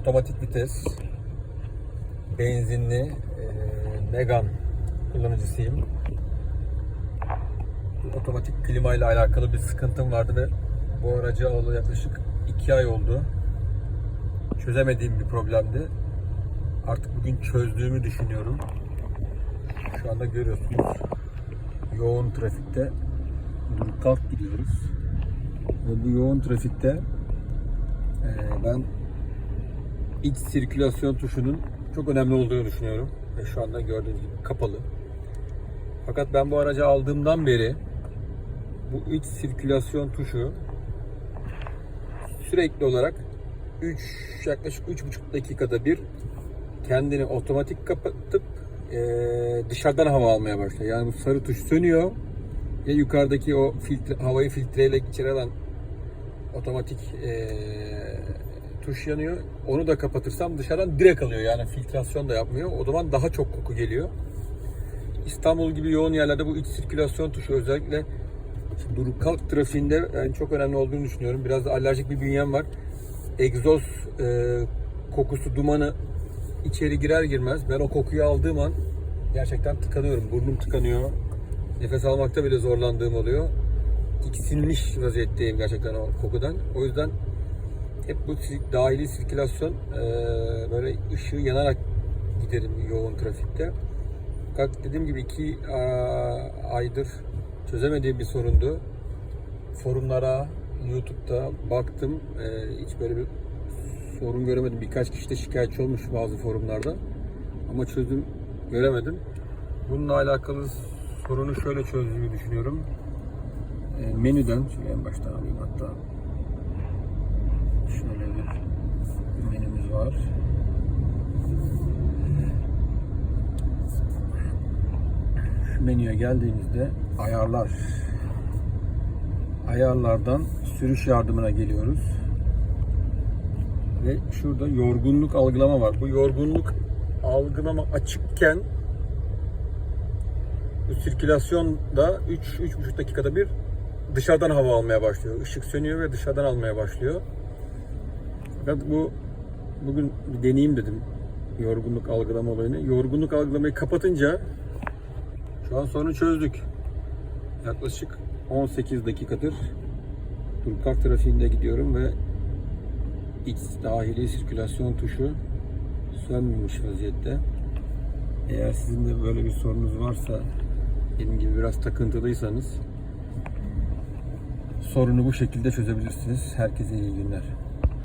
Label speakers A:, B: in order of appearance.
A: otomatik vites, benzinli e, Megane kullanıcısıyım. Otomatik klima ile alakalı bir sıkıntım vardı ve bu aracı alalı yaklaşık 2 ay oldu. Çözemediğim bir problemdi. Artık bugün çözdüğümü düşünüyorum. Şu anda görüyorsunuz yoğun trafikte durup kalk gidiyoruz. Ve bu yoğun trafikte e, ben iç sirkülasyon tuşunun çok önemli olduğunu düşünüyorum. Ve şu anda gördüğünüz gibi kapalı. Fakat ben bu aracı aldığımdan beri bu iç sirkülasyon tuşu sürekli olarak 3 yaklaşık 3,5 dakikada bir kendini otomatik kapatıp eee, dışarıdan hava almaya başlıyor. Yani bu sarı tuş sönüyor ya yukarıdaki o filtre, havayı filtreyle içeri alan otomatik eee, tuş yanıyor. Onu da kapatırsam dışarıdan direkt alıyor. Yani filtrasyon da yapmıyor. O zaman daha çok koku geliyor. İstanbul gibi yoğun yerlerde bu iç sirkülasyon tuşu özellikle durup kalk trafiğinde yani çok önemli olduğunu düşünüyorum. Biraz da alerjik bir bünyem var. Egzoz e, kokusu, dumanı içeri girer girmez ben o kokuyu aldığım an gerçekten tıkanıyorum. Burnum tıkanıyor. Nefes almakta bile zorlandığım oluyor. Tiksinmiş vaziyetteyim gerçekten o kokudan. O yüzden hep bu dahili sirkülasyon e, böyle ışığı yanarak giderim yoğun trafikte. Fakat dediğim gibi iki a, aydır çözemediğim bir sorundu. Forumlara, YouTube'da baktım. E, hiç böyle bir sorun göremedim. Birkaç kişi de şikayetçi olmuş bazı forumlarda. Ama çözüm göremedim. Bununla alakalı sorunu şöyle çözdüğümü düşünüyorum. E, menüden, şöyle en baştan alayım hatta. Şöyle bir menümüz var. Şu menüye geldiğimizde ayarlar. Ayarlardan sürüş yardımına geliyoruz. Ve şurada yorgunluk algılama var. Bu yorgunluk algılama açıkken bu sirkülasyonda 3-3,5 dakikada bir dışarıdan hava almaya başlıyor. Işık sönüyor ve dışarıdan almaya başlıyor. Fakat bu bugün bir deneyeyim dedim. Yorgunluk algılama olayını. Yorgunluk algılamayı kapatınca şu an sorunu çözdük. Yaklaşık 18 dakikadır Durkak trafiğinde gidiyorum ve iç dahili sirkülasyon tuşu sönmemiş vaziyette. Eğer sizin de böyle bir sorunuz varsa benim gibi biraz takıntılıysanız sorunu bu şekilde çözebilirsiniz. Herkese iyi günler.